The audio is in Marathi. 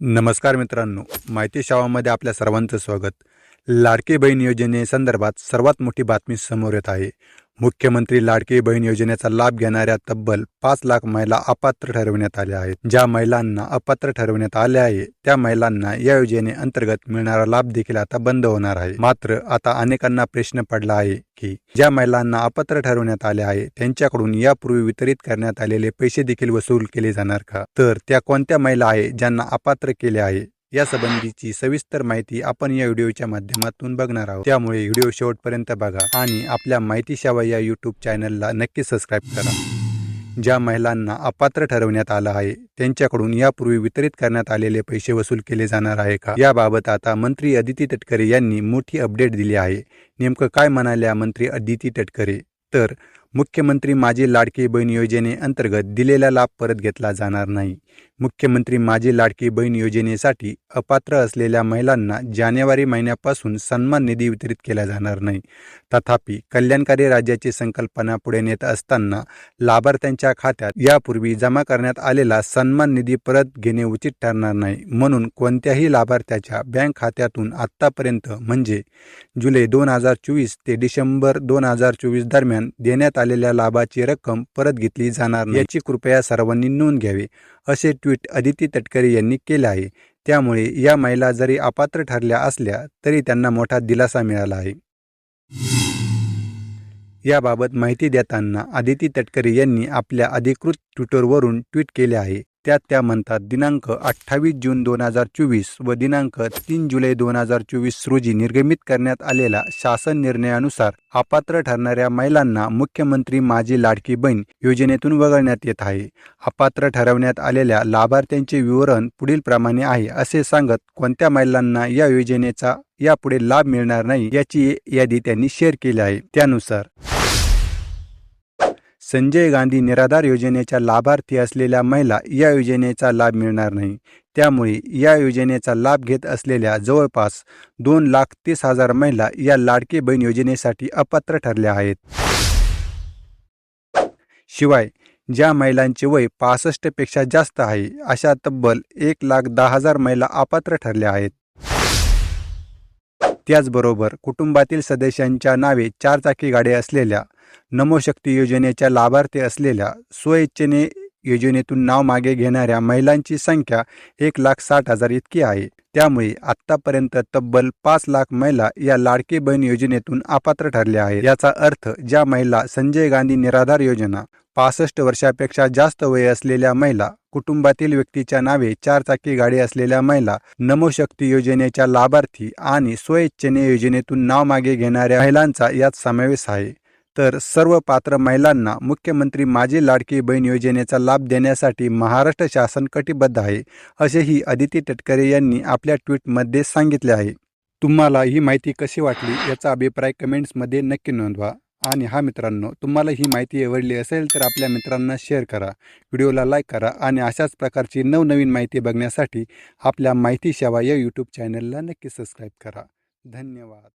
नमस्कार मित्रांनो माहिती शावामध्ये आपल्या सर्वांचं स्वागत. लाडकी बहीण योजनेसंदर्भात सर्वात मोठी बातमी समोर येत आहे. मुख्यमंत्री लाडकी बहीण योजनेचा लाभ घेणाऱ्या तब्बल पाच लाख महिला अपात्र ठरवण्यात आल्या आहेत. ज्या महिलांना अपात्र ठरवण्यात आले आहे त्या महिलांना या योजने अंतर्गत मिळणारा लाभ देखील आता बंद होणार आहे. मात्र आता अनेकांना प्रश्न पडला आहे की ज्या महिलांना अपात्र ठरवण्यात आले आहे त्यांच्याकडून यापूर्वी वितरित करण्यात आलेले पैसे देखील वसूल केले जाणार का? तर त्या कोणत्या महिला आहे ज्यांना अपात्र केले आहे? या संबंधीची सविस्तर माहिती आपण या व्हिडिओच्या माध्यमातून बघणार आहोत. त्यामुळे व्हिडिओ शेवटपर्यंत बघा आणि आपल्या माहिती या यूट्यूब चॅनलला नक्की सबस्क्राईब करा. ज्या महिलांना अपात्र ठरवण्यात आलं आहे त्यांच्याकडून यापूर्वी वितरित करण्यात आलेले पैसे वसूल केले जाणार आहे का? याबाबत आता मंत्री अदिती तटकरे यांनी मोठी अपडेट दिली आहे. नेमकं काय म्हणाल्या मंत्री अदिती तटकरे? तर मुख्यमंत्री माझी लाडकी बहीण योजनेअंतर्गत दिलेला लाभ परत घेतला जाणार नाही. मुख्यमंत्री माझी लाडकी बहीण योजनेसाठी अपात्र असलेल्या महिलांना जानेवारी महिन्यापासून सन्मान निधी वितरित केला जाणार नाही. तथापि कल्याणकारी राज्याची संकल्पना पुढे नेत असताना लाभार्थ्यांच्या खात्यात यापूर्वी जमा करण्यात आलेला सन्मान निधी परत घेणे उचित ठरणार नाही. म्हणून कोणत्याही लाभार्थ्याच्या बँक खात्यातून आत्तापर्यंत म्हणजे जुलै दोन हजार चोवीस ते डिसेंबर दोन हजार चोवीस दरम्यान देण्यात आलेल्या लाभाची रक्कम परत घेतली जाणार याची कृपया सर्वांनी नोंद घ्यावी असे ट्विट अदिती तटकरे यांनी केले आहे. त्यामुळे या महिला जरी अपात्र ठरल्या असल्या तरी त्यांना मोठा दिलासा मिळाला आहे. याबाबत माहिती देताना आदिती तटकरे यांनी आपल्या अधिकृत ट्विटरवरून ट्विट केले आहे. त्यात त्या म्हणतात दिनांक अठ्ठावीस जून दोन हजार चोवीस व दिनांक तीन जुलै दोन हजार चोवीस रोजी निर्गमित करण्यात आलेल्या शासन निर्णयानुसार अपात्र ठरणाऱ्या महिलांना मुख्यमंत्री माझी लाडकी बहीण योजनेतून वगळण्यात येत आहे. अपात्र ठरवण्यात आलेल्या लाभार्थ्यांचे विवरण पुढील प्रमाणे आहे असे सांगत कोणत्या महिलांना या योजनेचा यापुढे लाभ मिळणार नाही याची यादी त्यांनी शेअर केली आहे. त्यानुसार संजय गांधी निराधार योजनेच्या लाभार्थी असलेल्या महिला या योजनेचा लाभ मिळणार नाही. त्यामुळे या योजनेचा लाभ घेत असलेल्या जवळपास दोन लाख तीस हजार महिला या लाडकी बहीण योजनेसाठी अपात्र ठरल्या आहेत. शिवाय ज्या महिलांचे वय पासष्टपेक्षा जास्त आहे अशा तब्बल एक लाख दहा हजार महिला अपात्र ठरल्या आहेत. त्याचबरोबर कुटुंबातील सदस्यांच्या नावे चारचाकी गाडी असलेल्या नमोशक्ती योजनेच्या लाभार्थी असलेल्या स्वइच्छेने योजनेतून नाव मागे घेणाऱ्या महिलांची संख्या एक लाख साठ हजार इतकी आहे. त्यामुळे आतापर्यंत तब्बल पाच लाख महिला या लाडकी बहीण योजनेतून अपात्र ठरल्या आहेत. याचा अर्थ ज्या महिला संजय गांधी निराधार योजना पासष्ट वर्षापेक्षा जास्त वय असलेल्या महिला कुटुंबातील व्यक्तीच्या नावे चारचाकी गाडी असलेल्या महिला नमोशक्ती योजनेच्या लाभार्थी आणि स्वइच्छेने योजनेतून नाव मागे घेणाऱ्या महिलांचा यात समावेश आहे. तर सर्व पात्र महिलांना मुख्यमंत्री माझी लाडकी बहीण योजनेचा लाभ देण्यासाठी महाराष्ट्र शासन कटिबद्ध आहे असेही अदिती तटकरे यांनी आपल्या ट्विटमध्ये सांगितले आहे. तुम्हाला ही माहिती कशी वाटली याचा अभिप्राय कमेंट्समध्ये नक्की नोंदवा. आणि हा मित्रांनो तुम्हाला ही माहिती आवडली असेल तर आपल्या मित्रांना शेअर करा. व्हिडिओला लाईक करा आणि अशाच प्रकारची नवनवीन माहिती बघण्यासाठी आपल्या माहिती सेवा या यूट्यूब चॅनलला नक्की सबस्क्राईब करा. धन्यवाद.